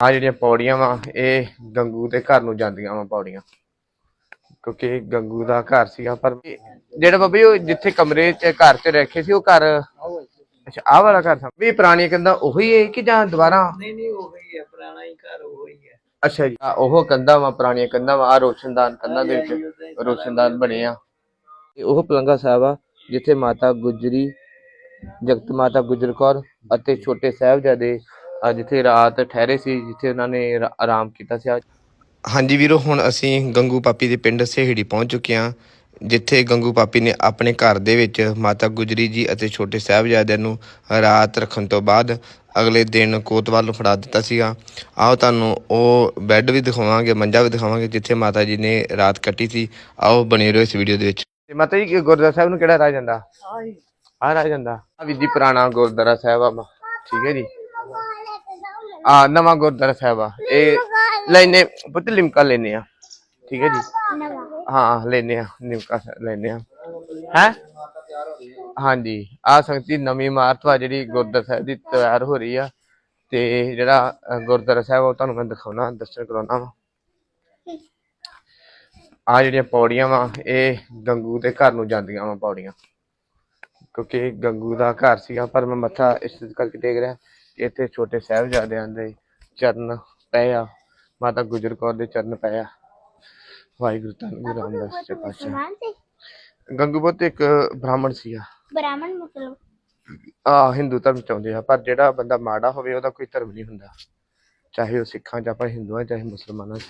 ਆ ਜਿਹੜੀਆਂ ਪੌੜੀਆਂ ਵਾ ਇਹ ਗੰਗੂ ਦੇ ਘਰ ਨੂੰ ਜਾਂਦੀਆਂ ਵਾ ਪੌੜੀਆਂ। ਕਿਉਂਕਿ ਇਹ ਗੰਗੂ ਦਾ ਘਰ ਸੀਗਾ ਪਰ ਜਿਹੜਾ ਬੱਬੀ ਉਹ ਜਿੱਥੇ ਕਮਰੇ ਚ ਘਰ ਚ ਰੱਖੇ ਸੀ ਉਹ ਘਰ ਅੱਛਾ ਆਹ ਵਾਲਾ ਘਰ ਸੀ ਵੀ ਪੁਰਾਣੀ ਕੰਧਾਂ ਉਹੀ ਹੈ ਕਿ ਜਾਂ ਦੁਬਾਰਾ? ਨਹੀਂ ਨਹੀਂ ਉਹ ਹੀ ਹੈ ਪੁਰਾਣਾ ਹੀ ਘਰ ਉਹ ਹੀ ਹੈ ਅੱਛਾ ਜੀ ਆਹ ਉਹ ਕੰਧਾਂ ਵਾ ਪੁਰਾਣੀਆਂ ਕੰਧਾਂ ਵਾ ਆ ਰੋਸ਼ਨਦਾਨ ਕੰਧਾਂ ਦੇ ਵਿੱਚ ਰੋਸ਼ਨਦਾਨ ਬਣੇ ਆ। ਇਹ ਉਹ ਪਲੰਗਾ ਸਾਹਿਬ ਆ ਜਿੱਥੇ ਮਾਤਾ ਗੁਜਰੀ ਜਗਤ ਮਾਤਾ ਗੁਜਰ ਕੌਰ ਅਤੇ ਛੋਟੇ ਸਾਹਿਬਜ਼ਾਦੇ ਆ ਜਿੱਥੇ ਰਾਤ ਠਹਿਰੇ ਸੀ ਜਿੱਥੇ ਉਹਨਾਂ ਨੇ ਰਾ- ਆਰਾਮ ਕੀਤਾ ਸੀ। ਹਾਂਜੀ ਵੀਰੋ ਹੁਣ ਅਸੀਂ ਗੰਗੂ ਪਾਪੀ ਦੇ ਪਿੰਡ ਸਹੇੜੀ ਪਹੁੰਚ ਚੁੱਕੇ ਹਾਂ ਜਿੱਥੇ ਗੰਗੂ ਪਾਪੀ ਨੇ ਆਪਣੇ ਘਰ ਦੇ ਵਿੱਚ ਮਾਤਾ ਗੁਜਰੀ ਜੀ ਅਤੇ ਛੋਟੇ ਸਾਹਿਬਜ਼ਾਦਿਆਂ ਨੂੰ ਰਾਤ ਰੱਖਣ ਤੋਂ ਬਾਅਦ ਅਗਲੇ ਦਿਨ ਕੋਤਵਾਲ ਨੂੰ ਫੜਾ ਦਿੱਤਾ ਸੀਗਾ। ਆਓ ਤੁਹਾਨੂੰ ਉਹ ਬੈੱਡ ਵੀ ਦਿਖਾਵਾਂਗੇ ਮੰਜਾ ਵੀ ਦਿਖਾਵਾਂਗੇ ਜਿੱਥੇ ਮਾਤਾ ਜੀ ਨੇ ਰਾਤ ਕੱਟੀ ਸੀ। ਆਓ ਬਣੇ ਰਹੋ ਇਸ ਵੀਡੀਓ ਦੇ ਵਿੱਚ। ਤੇ ਮਾਤਾ ਜੀ ਗੁਰਦੁਆਰਾ ਸਾਹਿਬ ਨੂੰ ਕਿਹੜਾ ਰਾਹ ਜਾਂਦਾ? ਆਹੀ ਆ ਰਾਹ ਜਾਂਦਾ। ਆ ਵੀ ਜੀ ਪੁਰਾਣਾ ਗੁਰਦੁਆਰਾ ਸਾਹਿਬ ਆ ਠੀਕ ਹੈ ਜੀ। ਆ, ਨਵਾਂ ਗੁਰਦੁਆਰਾ ਸਾਹਿਬ ਆ। ਇਹ ਲੈਨੇ, ਪੁੱਤ ਲਿਮਕਾ ਲੈਨੇ ਆ। ਠੀਕ ਹੈ ਜੀ? ਹਾਂ, ਲੈਨੇ ਆ, ਲਿਮਕਾ ਲੈਨੇ ਆ। ਹੈ? ਹਾਂਜੀ। ਆ ਸੰਗਤੀ ਨਵੀਂ ਇਮਾਰਤ ਵਾ, ਜਿਹੜੀ ਗੁਰਦੁਆਰਾ ਸਾਹਿਬ ਦੀ ਤਿਆਰ ਹੋ ਰਹੀ ਆ। ਤੇ ਜਿਹੜਾ ਗੁਰਦੁਆਰਾ ਸਾਹਿਬ ਉਹ ਤੁਹਾਨੂੰ ਮੈਂ ਦਿਖਾਉਣਾ, ਦਰਸ਼ਨ ਕਰਾਉਣਾ ਵਾ। ਆ ਜਿਹੜੀਆਂ ਪੌੜੀਆਂ ਵਾ, ਇਹ ਗੰਗੂ ਦੇ ਘਰ ਨੂੰ ਜਾਂਦੀਆਂ ਵਾ ਪੌੜੀਆਂ। ਕਿਉਂਕਿ ਗੰਗੂ ਦਾ ਘਰ ਸੀਗਾ, ਪਰ ਮੈਂ ਮੱਥਾ ਇਸ ਕਰਕੇ ਟੇਕ ਰਿਹਾ। ਇੱਥੇ ਛੋਟੇ ਸਾਹਿਬਜ਼ਾਦਿਆਂ ਦੇ ਚਰਨ ਪਏ ਆ ਮਾਤਾ ਗੁਜਰ ਕੌਰ ਦੇ ਚਰਨ ਪਏ ਆ। ਵਾਹਿਗੁਰੂ ਧੰਨ ਗੁਰੂ ਰਾਮਦਾਸ ਜੀ ਪਾਤਸ਼ਾਹ ਮੁਸਲਮਾਨ ਸੀ? ਗੰਗੂ ਪੁੱਤ ਇੱਕ ਬ੍ਰਾਹਮਣ ਸੀਗਾ ਬ੍ਰਾਹਮਣ ਮਤਲਬ ਆ ਹਿੰਦੂ ਧਰਮ ਚਾਹੁੰਦੇ ਆ ਪਰ ਜਿਹੜਾ ਬੰਦਾ ਮਾੜਾ ਹੋਵੇ ਉਹਦਾ ਕੋਈ ਧਰਮ ਨਹੀਂ ਹੁੰਦਾ। ਚਾਹੇ ਉਹ ਸਿੱਖਾਂ ਚ ਆਪਾਂ ਹਿੰਦੂਆਂ ਚਾਹੇ ਮੁਸਲਮਾਨਾਂ ਚ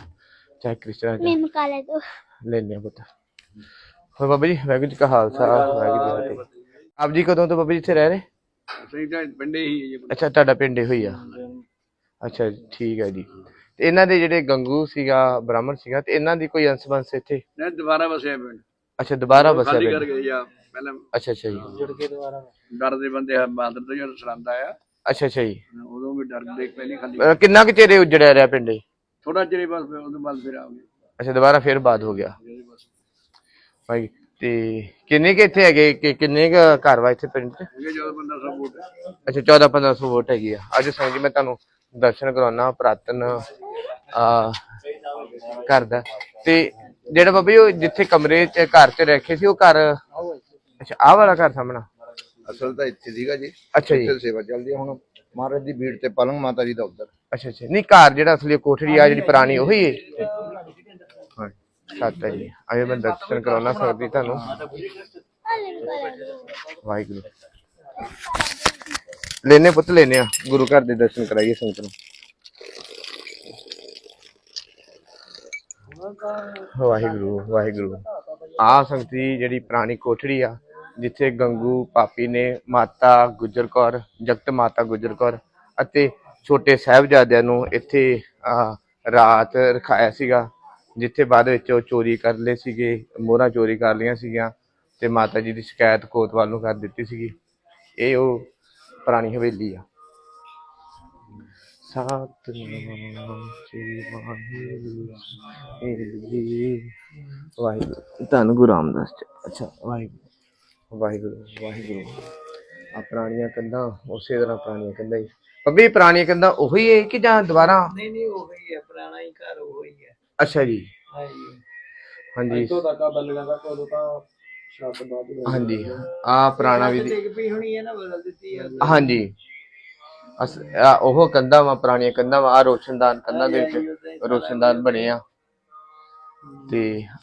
ਚਾਹੇ ਕ੍ਰਿਸਚਨਾਂ ਚ ਮੈਂ ਕਾਲੇ ਤੋਂ। ਲੈਨੇ ਆ ਪੁੱਤ। ਹੋਰ ਬਾਬਾ ਜੀ ਵਾਹਿਗੁਰੂ ਜੀ ਕਾ ਖਾਲਸਾ ਵਾਹਿਗੁਰੂ ਜੀ ਆਪ ਜੀ ਕਦੋਂ ਤੋਂ ਬਾਬਾ ਜੀ ਇੱਥੇ ਰਹਿ ਰਹੇ? ਅਸੀਂ ਤਾਂ ਪਿੰਡੇ ਹੀ ਜੀ ਅੱਛਾ ਤੁਹਾਡਾ ਪਿੰਡ ਇਹੋ ਹੀ ਆ। ਅੱਛਾ ਠੀਕ ਹੈ ਜੀ। ਤੇ ਇਹਨਾਂ ਦੇ ਜਿਹੜੇ ਗੰਗੂ ਸੀਗਾ ਬ੍ਰਾਹਮਣ ਸੀਗਾ ਤੇ ਇਹਨਾਂ ਦੀ ਕੋਈ ਅੰਸ਼ ਇੱਥੇ? ਨਹੀਂ ਦੁਬਾਰਾ ਵਸਿਆ ਪਿੰਡ। ਅੱਛਾ ਦੁਬਾਰਾ ਖਾਲੀ ਪਿੰਡ। ਕਰ ਗਏ ਆ ਪਹਿਲਾਂ ਅੱਛਾ ਅੱਛਾ ਜੀ। ਡਰ ਦੇ ਬੰਦੇ ਆ ਬਾਦਰ ਤੋਂ ਜਦੋਂ ਸਲਾਮਦਾ ਆ। ਅੱਛਾ ਅੱਛਾ ਜੀ। ਉਦੋਂ ਵੀ ਡਰ ਦੇ ਪਹਿਲੀ ਖਾਲੀ। ਅਹ ਕਿੰਨਾ ਕੁ ਚਿਰ ਇਹ ਉਜੜਿਆ ਰਿਹਾ ਪਿੰਡ? ਇਹ? ਥੋੜਾ ਚਿਰ ਹੀ ਬਸ ਫਿਰ ਉਦੋਂ ਬਾਅਦ ਫਿਰ ਆ ਗਏ ਅੱਛਾ ਦੁਬਾਰਾ ਫਿਰ ਬਾਦ ਹੋ ਗਿਆ। ਜਿਹੜੇ ਬਸ। ਭਾਈ ਤੇ ਕਿੰਨੇ ਕੁ ਇੱਥੇ ਹੈਗੇ? ਕਿ ਕਿੰਨੇ ਕੁ ਘਰ ਵਾ ਇੱਥੇ ਪਿੰਡ 'ਚ? ਹੈਗੇ ਜਦੋਂ ਬੰਦਾ ਸਭ ਵੋਟ। ਅੱਛਾ 14 1500 ਵੋਟ ਹੈਗੀ ਆ। ਅੱਜ ਸੰਗ ਜੀ ਮੈਂ ਤੁਹਾਨੂੰ ਦਰਸ਼ਨ ਕਰਾਉਣਾ ਪ੍ਰਾਤਨ ਆ ਘਰ ਦਾ। ਤੇ ਜਿਹੜਾ ਬਾਬਾ ਜੀ ਉਹ ਜਿੱਥੇ ਕਮਰੇ 'ਚ ਘਰ 'ਚ ਰੱਖੇ ਸੀ ਉਹ ਘਰ ਅੱਛਾ ਆਹ ਵਾਲਾ ਘਰ ਸਾਹਮਣਾ? ਅਸਲ ਤਾਂ ਇੱਥੇ ਸੀਗਾ ਜੀ। ਅੱਛਾ ਜੀ। ਇੱਥੇ ਸੇਵਾ ਚੱਲਦੀ ਹੈ ਹੁਣ। ਮਹਾਰਾਜ ਦੀ ਭੀੜ ਤੇ ਪਲੰਗ ਮਾਤਾ ਜੀ ਦਾ ਉੱਧਰ। ਅੱਛਾ ਅੱਛਾ। ਨਹੀਂ ਘਰ ਜਿਹੜਾ ਅਸਲੀ ਕੋਠੜੀ ਆ ਜਿਹੜੀ ਪੁਰਾਣੀ ਉਹੀ ਹੈ ਹਾਂ ਸੱਤ ਹੈ ਜੀ ਆਏ ਮੈਂ ਦਰਸ਼ਨ ਕਰਾਉਣਾ ਸਕਦੀ ਤੁਹਾਨੂੰ। ਵਾਹਿਗੁਰੂ। ਲੈਨੇ ਪੁੱਤ ਲੈਨੇ ਆ। ਗੁਰੂ ਘਰ ਦੇ ਦਰਸ਼ਨ ਕਰਾਈਏ ਸੰਗਤ ਨੂੰ। ਵਾਹਿਗੁਰੂ ਵਾਹਿਗੁਰੂ। ਆ ਸੰਗਤੀ ਜਿਹੜੀ ਪੁਰਾਣੀ ਕੋਠੜੀ ਆ ਜਿੱਥੇ ਗੰਗੂ ਪਾਪੀ ਨੇ ਮਾਤਾ ਗੁਜਰ ਕੌਰ ਜਗਤ ਮਾਤਾ ਗੁਜਰ ਕੌਰ ਅਤੇ ਛੋਟੇ ਸਾਹਿਬਜ਼ਾਦਿਆਂ ਨੂੰ ਇੱਥੇ ਆ, ਰਾਤ ਰਖਾਇਆ ਸੀਗਾ। ਜਿੱਥੇ ਬਾਅਦ ਵਿੱਚ ਉਹ ਚੋਰੀ ਕਰ ਲਏ ਸੀਗੇ, ਮੋਹਰਾਂ ਚੋਰੀ ਕਰ ਲਈਆਂ ਸੀਗੀਆਂ ਤੇ ਮਾਤਾ ਜੀ ਦੀ ਸ਼ਿਕਾਇਤ ਕੋਤਵਾਲ ਨੂੰ ਕਰ ਦਿੱਤੀ ਸੀਗੀ। ਇਹ ਉਹ ਪੁਰਾਣੀ ਹਵੇਲੀ ਆ। ਸਤਨਾਮ ਸ੍ਰੀ ਵਾਹਿਗੁਰੂ। ਜੀ ਵਾਹਿਗੁਰੂ। ਧੰਨ ਗੁਰੂ ਰਾਮਦਾਸ ਜੀ। ਅੱਛਾ, ਵਾਹਿਗੁਰੂ। ਵਾਹਿਗੁਰੂ ਵਾਹਿਗੁਰੂ। ਆ ਪੁਰਾਣੀਆਂ ਕੰਧਾਂ, ਉਸੇ ਤਰ੍ਹਾਂ ਪੁਰਾਣੀਆਂ ਕੰਧਾਂ ਹੀ। ਬੱਬੀ ਪੁਰਾਣੀਆਂ ਕੰਧਾਂ ਉਹੀ ਹੈ ਕਿ ਜਾਂ ਦੁਬਾਰਾ? ਨਹੀਂ ਨਹੀਂ, ਉਹ ਹੈ। ਪੁਰਾਣਾ ਹੀ ਘਰ ਉਹ ਹੈ। ਅੱਛਾ ਜੀ। ਹਾਂਜੀ। ਹਾਂਜੀ। ਤੱਕ ਬੱਲਗਾ ਤੱਕ ਉਦੋਂ ਤਾਂ ਸ਼ਾਪ ਬਾਅਦ ਹਾਂਜੀ। ਆ ਪੁਰਾਣਾ ਵੀ ਟਿਕ ਪਈ ਹੋਣੀ ਹੈ ਨਾ ਬਦਲ ਦਿੱਤੀ ਹੈ ਹਾਂਜੀ। ਅਸ ਆ ਉਹ ਕੰਧਾਂ ਵਾ ਪੁਰਾਣੀਆਂ ਕੰਧਾਂ ਵਾ ਆ ਰੋਸ਼ਨਦਾਨ ਕੰਧਾਂ ਦੇ ਵਿੱਚ ਰੋਸ਼ਨਦਾਨ ਬਣੇ ਆ। ਤੇ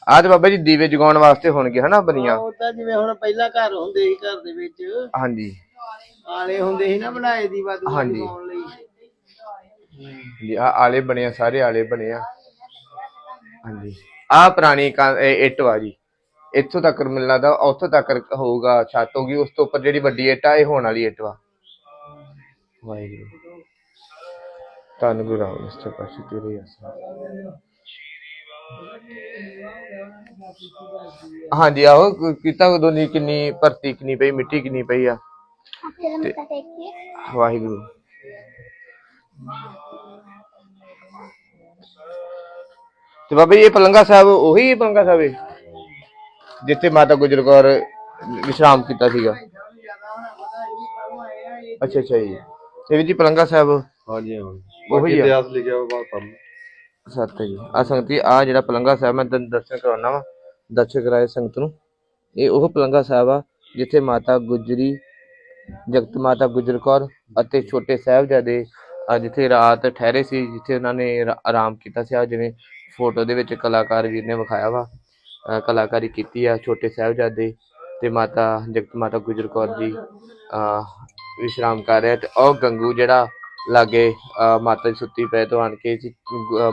ਆਹ ਤੇ ਬਾਬਾ ਜੀ ਦੀਵੇ ਜਗਾਉਣ ਵਾਸਤੇ ਹੋਣਗੇ ਹਨਾ ਬਣੀਆਂ? ਉਹ ਤਾਂ ਜਿਵੇਂ ਹੁਣ ਪਹਿਲਾਂ ਘਰ ਹੁੰਦੇ ਸੀ ਘਰ ਦੇ ਵਿੱਚ। ਹਾਂਜੀ। ਆਲੇ ਹੁੰਦੇ ਸੀ ਨਾ ਬਣਾਏ ਦੀ ਹਾਂਜੀ। ਲਗਾਉਣ ਲਈ। ਜੀ ਆ ਆਲੇ ਬਣੇ ਆ ਸਾਰੇ ਆਲੇ ਬਣੇ ਆ। ਹਾਂਜੀ। ਆ ਪੁਰਾਣੀ ਕਾਂ- ਇਹ ਇੱਟ ਵਾ ਜੀ। ਇੱਥੋਂ ਤੱਕ ਮੈਨੂੰ ਲੱਗਦਾ ਉੱਥੋਂ ਤੱਕ ਹੋਊਗਾ ਛੱਤ ਹੋਗੀ ਉਸ ਤੋਂ ਉੱਪਰ ਜਿਹੜੀ ਵੱਡੀ ਇੱਟ ਆ ਇਹ ਹੋਣ ਵਾਲੀ ਇੱਟ ਵਾ। ਵਾਹਿਗੁਰੂ। ਧੰਨ ਗੁਰੂ ਰਾਮਦਾਸ ਜੀ ਪਾਸ਼ਾ ਤੇਰੇ ਆਸਾ ਹਾਂਜੀ ਆਹੋ ਕ- ਕੀਤਾ ਉਦੋਂ ਦੀ ਕਿੰਨੀ ਭਰਤੀ ਕਿੰਨੀ ਪਈ ਮਿੱਟੀ ਕਿੰਨੀ ਪਈ ਆ। ਵਾਹਿਗੁਰੂ। ਤੇ ਬਾਬਾ ਜੀ ਇਹ ਪਲੰਗਾ ਸਾਹਿਬ ਉਹੀ ਪਲੰਗਾ ਸਾਹਿਬ ਹੈ ਜਿੱਥੇ ਮਾਤਾ ਗੁਜਰ ਕੌਰ ਵਿਸ਼ਰਾਮ ਕੀਤਾ ਸੀਗਾ। ਅੱਛਾ ਅੱਛਾ ਜੀ। ਇਹ ਵੀ ਜੀ ਪਲੰਗਾ ਸਾਹਿਬ? ਹਾਂਜੀ ਹਾਂ ਉਹੀ ਇਤਿਹਾਸ ਲਿਖਿਆ ਹੋਇਆ ਬਾਤ ਪੜ੍ਹ ਲਓ ਸੱਤ ਜੀ। ਆ ਸੰਗਤੀ ਆ ਜਿਹੜਾ ਪਲੰਗਾ ਸਾਹਿਬ ਮੈਂ ਤੁਹਾਨੂੰ ਦਰਸ਼ਨ ਕਰਾਉਣਾ ਵਾ ਦਰਸ਼ਨ ਕਰਾਏ ਸੰਗਤ ਨੂੰ। ਇਹ ਉਹ ਪਲੰਗਾ ਸਾਹਿਬ ਆ ਜਿੱਥੇ ਮਾਤਾ ਗੁਜਰੀ ਜਗਤ ਮਾਤਾ ਗੁਜਰ ਕੌਰ ਅਤੇ ਛੋਟੇ ਸਾਹਿਬਜ਼ਾਦੇ ਜਿੱਥੇ ਰਾਤ ਠਹਿਰੇ ਸੀ ਜਿੱਥੇ ਉਹਨਾਂ ਨੇ ਆਰਾਮ ਕੀਤਾ ਸੀ। ਆ ਜਿਵੇਂ ਫੋਟੋ ਦੇ ਵਿੱਚ ਕਲਾਕਾਰ ਵੀਰ ਨੇ ਵਿਖਾਇਆ ਵਾ। ਕਲਾਕਾਰੀ ਕੀਤੀ ਆ ਛੋਟੇ ਸਾਹਿਬਜ਼ਾਦੇ ਤੇ ਮਾਤਾ ਜਗਤ ਮਾਤਾ ਗੁਜਰ ਕੌਰ ਜੀ। ਵਿਸ਼ਰਾਮ ਕਰ ਰਿਹਾ ਤੇ ਉਹ ਗੰਗੂ ਜਿਹੜਾ ਲਾਗੇ ਮਾਤਾ ਜੀ ਸੁੱਤੀ ਪਏ ਤੋਂ ਆਣ ਕੇ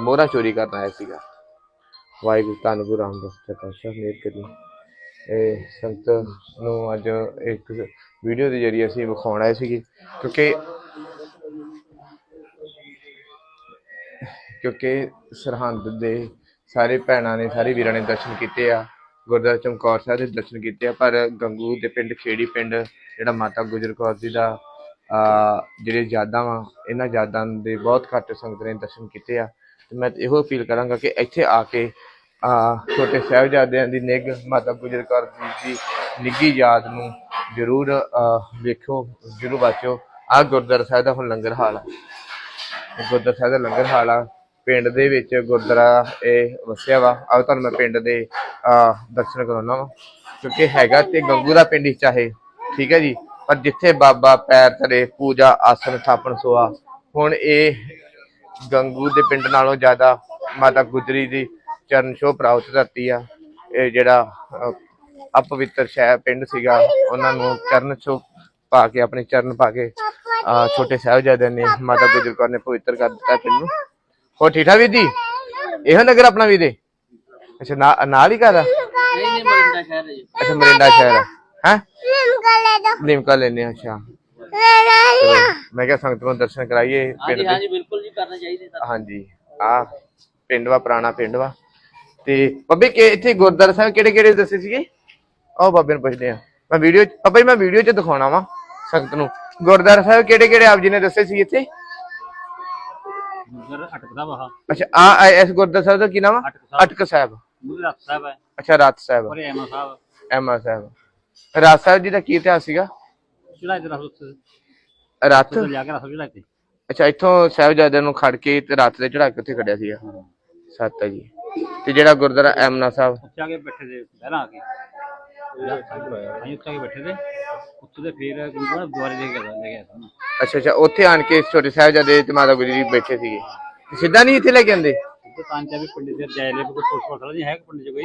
ਮੋਹਰਾ ਚੋਰੀ ਕਰਨ ਆਇਆ ਸੀਗਾ। ਵਾਹਿਗੁਰੂ, ਧੰਨ ਗੁਰੂ ਰਾਮਦਾਸ ਜੀ ਪਾਤਸ਼ਾਹ ਮੇਰ ਕਰੀ ਇਹ ਸੰਤ ਨੂੰ ਅੱਜ ਇੱਕ ਵੀਡੀਓ ਦੇ ਜਰੀਏ ਅਸੀਂ ਵਿਖਾਉਣ ਆਏ ਸੀਗੇ। ਕਿਉਂਕਿ ਕਿਉਂਕਿ ਸਰਹੰਦ ਦੇ ਸਾਰੇ ਭੈਣਾਂ ਨੇ ਸਾਰੇ ਵੀਰਾਂ ਨੇ ਦਰਸ਼ਨ ਕੀਤੇ ਆ। ਗੁਰਦੁਆਰਾ ਚਮਕੌਰ ਸਾਹਿਬ ਦੇ ਦਰਸ਼ਨ ਕੀਤੇ ਆ ਪਰ ਗੰਗੂ ਦੇ ਪਿੰਡ ਖੇੜੀ ਪਿੰਡ ਜਿਹੜਾ ਮਾਤਾ ਗੁਜਰ ਕੌਰ ਜੀ ਦਾ ਜਿਹੜੇ ਯਾਦਾਂ ਵਾ ਇਹਨਾਂ ਯਾਦਾਂ ਦੇ ਬਹੁਤ ਘੱਟ ਸੰਗਤ ਨੇ ਦਰਸ਼ਨ ਕੀਤੇ ਆ। ਤੇ ਮੈਂ ਇਹੋ ਅਪੀਲ ਕਰਾਂਗਾ ਕਿ ਇੱਥੇ ਆ ਕੇ ਛੋਟੇ ਸਾਹਿਬਜ਼ਾਦਿਆਂ ਦੀ ਨਿੱਘ ਮਾਤਾ ਗੁਜਰ ਕੌਰ ਜੀ ਦੀ ਨਿੱਘੀ ਯਾਦ ਨੂੰ ਜ਼ਰੂਰ ਆ, ਵੇਖੋ ਜ਼ਰੂਰ ਵਾਚੋ ਆ ਗੁਰਦੁਆਰਾ ਸਾਹਿਬ ਦਾ ਹੁਣ ਲੰਗਰ ਹਾਲ ਆ। ਗੁਰਦੁਆਰਾ ਸਾਹਿਬ ਦਾ ਲੰਗਰ ਹਾਲ ਆ। ਪਿੰਡ ਦੇ ਵਿੱਚ ਗੁਰਦੁਆਰਾ ਇਹ ਵਸਿਆ ਵਾ। ਆਓ ਤੁਹਾਨੂੰ ਮੈਂ ਪਿੰਡ ਦੇ ਆ ਦਰਸ਼ਨ ਕਰਾਉਣਾ ਵਾ। ਕਿਉਂਕਿ ਹੈਗਾ ਤੇ ਗੰਗੂ ਦਾ ਪਿੰਡ ਹੀ ਚਾਹੇ ਠੀਕ ਹੈ ਜੀ? ਪਰ ਜਿੱਥੇ ਬਾਬਾ ਪੈਰ ਧਰੇ ਪੂਜਾ ਆਸਨ ਥਾਪਣ ਸੋਆ ਹੁਣ ਇਹ ਗੰਗੂ ਦੇ ਪਿੰਡ ਨਾਲੋਂ ਜ਼ਿਆਦਾ ਮਾਤਾ ਗੁਜਰੀ ਦੀ ਚਰਨ ਛੋਹ ਪ੍ਰਾਪਤ ਧਰਤੀ ਆ। ਇਹ ਜਿਹੜਾ ਅਪਵਿੱਤਰ ਸ਼ਹਿਰ ਪਿੰਡ ਸੀਗਾ ਉਹਨਾਂ ਨੂੰ ਚਰਨ ਛੋਹ ਪਾ ਕੇ ਆਪਣੇ ਚਰਨ ਪਾ ਕੇ ਅ, ਛੋਟੇ ਸਾਹਿਬਜ਼ਾਦਿਆਂ ਨੇ ਮਾਤਾ ਗੁਜਰ ਕੌਰ ਨੇ ਪਵਿੱਤਰ ਕਰ ਦਿੱਤਾ ਪਿੰਡ ਨੂੰ। ਹੋਰ ਠੀਕ ਠਾਕ ਵੀਰ ਜੀ? ਨਗਰ ਆਪਣਾ ਵੀਰੇ? ਅੱਛਾ ਨਾਲ ਹੀ ਘਰ ਆ? ਨਹੀਂ ਸ਼ਹਿਰ ਹੈ ਜੀ। ਅੱਛਾ ਮਰਿੰਡਾ ਸ਼ਹਿਰ ਹੈ? ਹੈ ਲਿਮਕਾ ਅੱਛਾ। ਮੈਂ ਕਿਹਾ ਸੰਗਤ ਨੂੰ ਦਰਸ਼ਨ ਕਰਾਈਏ ਪਿੰਡ ਹਾਂਜੀ ਬਿਲਕੁਲ ਜੀ ਕਰਨਾ ਚਾਹੀਦਾ ਤਾਂ। ਹਾਂਜੀ। ਆ ਪਿੰਡ ਵਾ ਪੁਰਾਣਾ ਪਿੰਡ ਵਾ। ਤੇ ਬੱਬੇ ਕਿ ਇੱਥੇ ਗੁਰਦੁਆਰਾ ਸਾਹਿਬ ਕਿਹੜੇ ਕਿਹੜੇ ਦੱਸੇ ਸੀਗੇ? ਆਓ ਬਾਬੇ ਨੂੰ ਪੁੱਛਦੇ ਆ। ਮੈਂ ਵੀਡੀਓ ਪਾਪਾ ਜੀ ਮੈਂ ਵੀਡੀਓ 'ਚ ਦਿਖਾਉਣਾ ਵਾ ਸੰਗਤ ਨੂੰ। ਗੁਰਦੁਆਰਾ ਸਾਹਿਬ ਕਿਹੜੇ ਕਿਹੜੇ ਆਪ ਜੀ ਨੇ ਦੱਸੇ ਸੀ ਇੱਥੇ? ਅੱਛਾ ਆ ਇਸ ਗੁਰਦੁਆਰਾ ਸਾਹਿਬ ਦਾ ਕੀ ਨਾਮ ਆ? ਅਟਕ ਸਾਹਿਬ। ਅਟਕ ਸਾਹਿਬ। ਗੁਰੂ ਰੱਤ ਸਾਹਿਬ ਹੈ ਅੱਛਾ ਰਾਤ ਸਾਹਿਬ। ਔਰ ਐਮਾ ਸਾਹਿਬ। ਐਮਾ ਸਾਹਿਬ। ਰਾਤ ਸਾਹਿਬ ਜੀ ਦਾ ਕੀ ਇਤਿਹਾਸ ਸੀਗਾ? ਚੜਾ ਇਧਰ ਰਸ ਰਾਤ? ਉੱਤੇ ਲਿਆ ਕੇ ਰਸ ਚੜਾ ਕੇ ਅੱਛਾ ਇੱਥੋਂ ਸਾਹਿਬਜ਼ਾਦਿਆਂ ਨੂੰ ਖੜ ਕੇ ਤੇ ਰਾਤ ਦੇ ਚੜਾ ਕੇ ਉੱਥੇ ਖੜਿਆ ਸੀਗਾ। ਸੱਤ ਹੈ ਜੀ। ਤੇ ਜਿਹੜਾ ਗੁਰਦੁਆਰਾ ਐਮਨਾ ਸਾਹਿਬ? ਉੱਥੇ ਆ ਕੇ ਬੈਠੇ ਦੇ ਪਹਿਲਾਂ ਆ ਕੇ। ਅੱਛਾ ਅੱਛਾ ਉੱਥੇ ਆਣ ਕੇ ਛੋਟੇ ਸਾਹਿਬਜ਼ਾਦੇ ਤੇ ਮਾਤਾ ਗੁਜਰੀ ਜੀ ਬੈਠੇ ਸੀਗੇ। ਸਿੱਧਾ ਨਹੀਂ ਇੱਥੇ ਲੈ ਕੇ ਆਂਦੇ ਤੇ ਤਾਂ ਚਾਹੇ ਪੰਡਿਤ ਜੀ ਜਾਇਲੇ ਕੋਈ ਪੁੱਛ ਪੁੱਛ ਨਹੀਂ ਹੈ ਪੰਡਿਤ ਜੀ ਕੋਈ।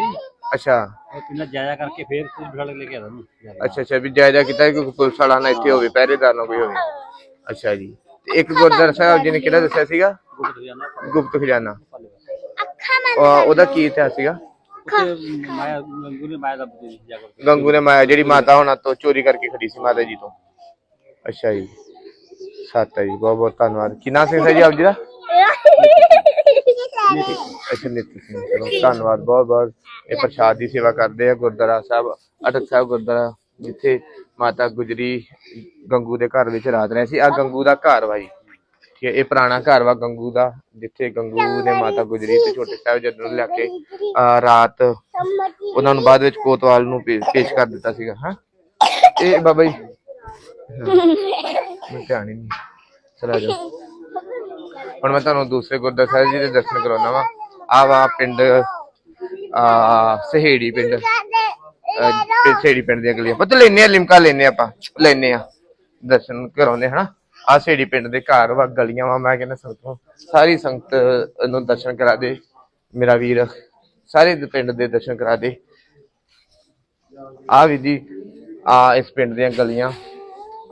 ਅੱਛਾ। ਉਹ ਕਿੰਨਾ ਜਾਇਆ ਕਰਕੇ ਫੇਰ ਕੁਝ ਬਿਠਾ ਲੈ ਕੇ ਆਇਆ ਸਾਨੂੰ ਅੱਛਾ ਅੱਛਾ ਵੀ ਜਾਇਦਾ ਕੀਤਾ ਕਿ ਪੁਲਿਸ ਵਾਲਾ ਨਾ ਇੱਥੇ ਹੋਵੇ ਪਹਿਰੇਦਾਰ ਨਾ ਕੋਈ ਹੋਵੇ। ਅੱਛਾ ਜੀ। ਤੇ ਇੱਕ ਗੁਰਦੁਆਰਾ ਸਾਹਿਬ ਜੀ ਨੇ ਕਿਹੜਾ ਦੱਸਿਆ ਸੀਗਾ? ਗੁਪਤ ਖਜ਼ਾਨਾ। ਗੁਪਤ ਕੀ ਇਤਿਹਾਸ ਸੀਗਾ? ਮਾਇਆ ਨੇ ਮਾਇਆ ਦਾ ਗੰਗੂ ਨੇ ਮਾਇਆ ਜਿਹੜੀ ਮਾਤਾ ਹੋਣਾ ਤੋਂ ਚੋਰੀ ਕਰਕੇ ਖੜੀ ਸੀ ਮਾਤਾ ਜੀ ਤੋਂ। ਅੱਛਾ ਜੀ। ਸੱਤ ਹੈ ਜੀ ਬਹੁਤ ਬਹੁਤ ਧੰਨਵਾਦ। ਕਿੰਨਾ ਸਿੰਘ ਹੈ ਜੀ ਆਪ ਜੀ ਦਾ? ਅੱਛਾ ਨਿਤ ਸਿੰਘ ਚਲੋ ਧੰਨਵਾਦ ਬਹੁਤ ਬਹੁਤ। ਇਹ ਪ੍ਰਸ਼ਾਦ ਦੀ ਸੇਵਾ ਕਰਦੇ ਆ ਗੁਰਦੁਆਰਾ ਸਾਹਿਬ ਅਟਕ ਸਾਹਿਬ ਗੁਰਦੁਆਰਾ ਜਿੱਥੇ ਮਾਤਾ ਗੁਜਰੀ ਗੰਗੂ ਦੇ ਘਰ ਵਿੱਚ ਰਾਤ ਰਹੇ ਸੀ। ਆ ਗੰਗੂ ਦਾ ਘਰ ਵਾ ਜੀ। ਠੀਕ ਇਹ ਪੁਰਾਣਾ ਘਰ ਵਾ ਗੰਗੂ ਦਾ ਜਿੱਥੇ ਗੰਗੂ ਨੇ ਮਾਤਾ ਗੁਜਰੀ ਤੇ ਛੋਟੇ ਸਾਹਿਬ ਜਦੋਂ ਨੂੰ ਲਿਆ ਕੇ ਰਾਤ ਉਹਨਾਂ ਨੂੰ ਬਾਅਦ ਵਿੱਚ ਕੋਤਵਾਲ ਨੂੰ ਪੇਸ਼ ਕਰ ਦਿੱਤਾ ਸੀਗਾ ਹਾਂ? ਇਹ ਬਾਬਾ ਜੀ। ਮੈਂ ਧਿਆਨ ਨਹੀਂ। ਚਲਾ ਜਾ ਹੁਣ ਮੈਂ ਤੁਹਾਨੂੰ ਦੂਸਰੇ ਗੁਰਦੁਆਰਾ ਸਾਹਿਬ ਜੀ ਦੇ ਦਰਸ਼ਨ ਕਰਾਉਣਾ ਵਾ। ਆ ਵਾ ਪਿੰਡ ਆ ਸਹੇੜੀ ਪਿੰਡ। ਸਹੇੜੀ ਪਿੰਡ ਦੇ ਅਗਲੇ ਆਪਾਂ ਤੇ ਲੈਨੇ ਆ ਲਿਮਕਾ ਲੈਨੇ ਆਪਾਂ। ਲੈਨੇ ਆ। ਦਰਸ਼ਨ ਕਰਾਉਨੇ ਹਨਾ? ਆ ਸਹੇੜੀ ਪਿੰਡ ਦੇ ਘਰ ਵਾ, ਗਲੀਆਂ ਵਾ, ਮੈਂ ਕਹਿੰਦਾ ਸੰਗਤ ਨੂੰ ਸਾਰੀ ਸੰਗਤ ਨੂੰ ਦਰਸ਼ਨ ਕਰਾ ਦੇ, ਮੇਰਾ ਵੀਰ, ਸਾਰੇ ਪਿੰਡ ਦੇ ਦਰਸ਼ਨ ਕਰਾ ਦੇ। ਆ ਵੀ ਜੀ ਆ ਇਸ ਪਿੰਡ ਦੀਆਂ ਗਲੀਆਂ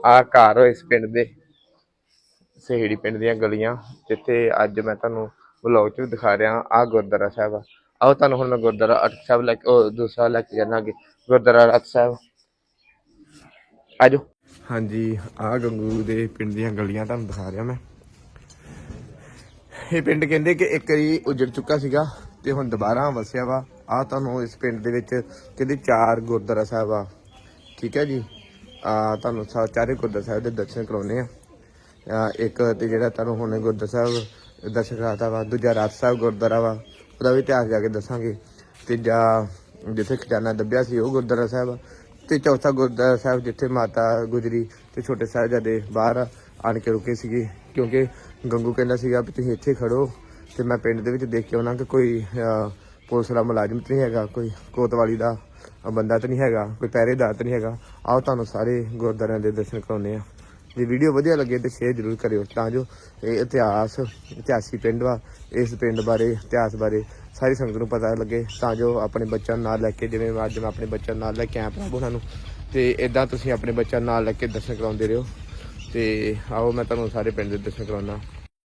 ਆ ਘਰ ਇਸ ਪਿੰਡ ਦੇ, ਸਹੇੜੀ ਪਿੰਡ ਦੀਆਂ ਗਲੀਆਂ, ਜਿੱਥੇ ਅੱਜ ਮੈਂ ਤੁਹਾਨੂੰ ਵਲੌਗ 'ਚ ਵੀ ਦਿਖਾ ਰਿਹਾ ਆ ਗੁਰਦੁਆਰਾ ਸਾਹਿਬ ਆ। ਆਓ ਤੁਹਾਨੂੰ ਹੁਣ ਮੈਂ ਗੁਰਦੁਆਰਾ ਅਟਕ ਸਾਹਿਬ ਲੈ ਕੇ, ਉਹ ਦੂਸਰਾ ਲੈ ਕੇ ਜਾਣਾ ਅੱਗੇ, ਗੁਰਦੁਆਰਾ ਅਟਕ ਸਾਹਿਬ। ਆਜੋ। ਹਾਂਜੀ ਆ ਗੰਗੂ ਦੇ ਪਿੰਡ ਦੀਆਂ ਗਲੀਆਂ ਤੁਹਾਨੂੰ ਦਿਖਾ ਰਿਹਾ ਮੈਂ। ਇਹ ਪਿੰਡ ਕਹਿੰਦੇ ਕਿ ਇੱਕ ਵਾਰੀ ਉਜੜ ਚੁੱਕਾ ਸੀਗਾ ਤੇ ਹੁਣ ਦੁਬਾਰਾ ਵਸਿਆ ਵਾ। ਆ ਤੁਹਾਨੂੰ ਇਸ ਪਿੰਡ ਦੇ ਵਿੱਚ ਕਹਿੰਦੇ ਚਾਰ ਗੁਰਦੁਆਰਾ ਸਾਹਿਬ ਆ। ਠੀਕ ਹੈ ਜੀ? ਆ ਤੁਹਾਨੂੰ ਸਾ- ਚਾਰੇ ਗੁਰਦੁਆਰਾ ਸਾਹਿਬ ਦੇ ਦਰਸ਼ਨ ਕਰਾਉਣੇ ਆ। ਇੱਕ ਤੇ ਜਿਹੜਾ ਤੁਹਾਨੂੰ ਹੁਣ ਗੁਰਦੁਆਰਾ ਸਾਹਿਬ ਦਰਸ਼ਨ ਕਰਾਤਾ ਵਾ, ਦੂਜਾ ਰਾਤ ਸਾਹਿਬ ਗੁਰਦੁਆਰਾ ਵਾ, ਉਹਦਾ ਵੀ ਇਤਿਹਾਸ ਜਾ ਕੇ ਦੱਸਾਂਗੇ। ਤੀਜਾ ਜਿੱਥੇ ਖਜ਼ਾਨਾ ਦੱਬਿਆ ਸੀ, ਉਹ ਗੁਰਦੁਆਰਾ ਸਾਹਿਬ ਆ। ਤੇ ਚੌਥਾ ਗੁਰਦੁਆਰਾ ਸਾਹਿਬ ਜਿੱਥੇ ਮਾਤਾ ਗੁਜਰੀ ਤੇ ਛੋਟੇ ਸਾਹਿਬਜ਼ਾਦੇ ਬਾਹਰ ਆਣ ਕੇ ਰੁਕੇ ਸੀਗੇ, ਕਿਉਂਕਿ ਗੰਗੂ ਕਹਿੰਦਾ ਸੀਗਾ ਵੀ ਤੁਸੀਂ ਇੱਥੇ ਖੜੋ ਤੇ ਮੈਂ ਪਿੰਡ ਦੇ ਵਿੱਚ ਦੇਖ ਕੇ ਆਉਣਾ ਕਿ ਕੋਈ ਪੁਲਿਸ ਦਾ ਮੁਲਾਜ਼ਮ ਤਾਂ ਨਹੀਂ ਹੈਗਾ, ਕੋਈ ਕੋਤਵਾਲੀ ਦਾ ਬੰਦਾ ਤਾਂ ਨਹੀਂ ਹੈਗਾ, ਕੋਈ ਪਹਿਰੇਦਾਰ ਤਾਂ ਨਹੀਂ ਹੈਗਾ। ਆਓ ਤੁਹਾਨੂੰ ਸਾਰੇ ਗੁਰਦੁਆਰਿਆਂ ਦੇ ਦਰਸ਼ਨ ਕਰਾਉਂਦੇ ਆ ਜੇ ਵੀਡੀਓ ਵਧੀਆ ਲੱਗੇ ਤੇ ਸ਼ੇਅਰ ਜ਼ਰੂਰ ਕਰਿਓ ਤਾਂ ਜੋ ਇਹ ਇਤਿਹਾਸ, ਇਤਿਹਾਸੀ ਪਿੰਡ ਵਾ, ਇਸ ਪਿੰਡ ਬਾਰੇ, ਇਤਿਹਾਸ ਬਾਰੇ ਸਾਰੀ ਸੰਗਤ ਨੂੰ ਪਤਾ ਲੱਗੇ ਤਾਂ ਜੋ ਆਪਣੇ ਬੱਚਿਆਂ ਨੂੰ ਨਾਲ ਲੈ ਕੇ ਜਿਵੇਂ ਅੱਜ ਮੈਂ ਆਪਣੇ ਬੱਚਿਆਂ ਨੂੰ ਨਾਲ ਲੈ ਕੇ ਆਇਆ ਪ੍ਰਭੂ ਸਾਨੂੰ ਨੂੰ, ਤੇ ਇਦਾਂ ਤੁਸੀਂ ਆਪਣੇ ਬੱਚਿਆਂ ਨੂੰ ਨਾਲ ਲੈ ਕੇ ਦਰਸ਼ਨ ਕਰਾਉਂਦੇ ਰਹੋ। ਤੇ ਆਓ ਮੈਂ ਤੁਹਾਨੂੰ ਸਾਰੇ ਪਿੰਡ ਦੇ ਦਰਸ਼ਨ ਕਰਾਉਣਾ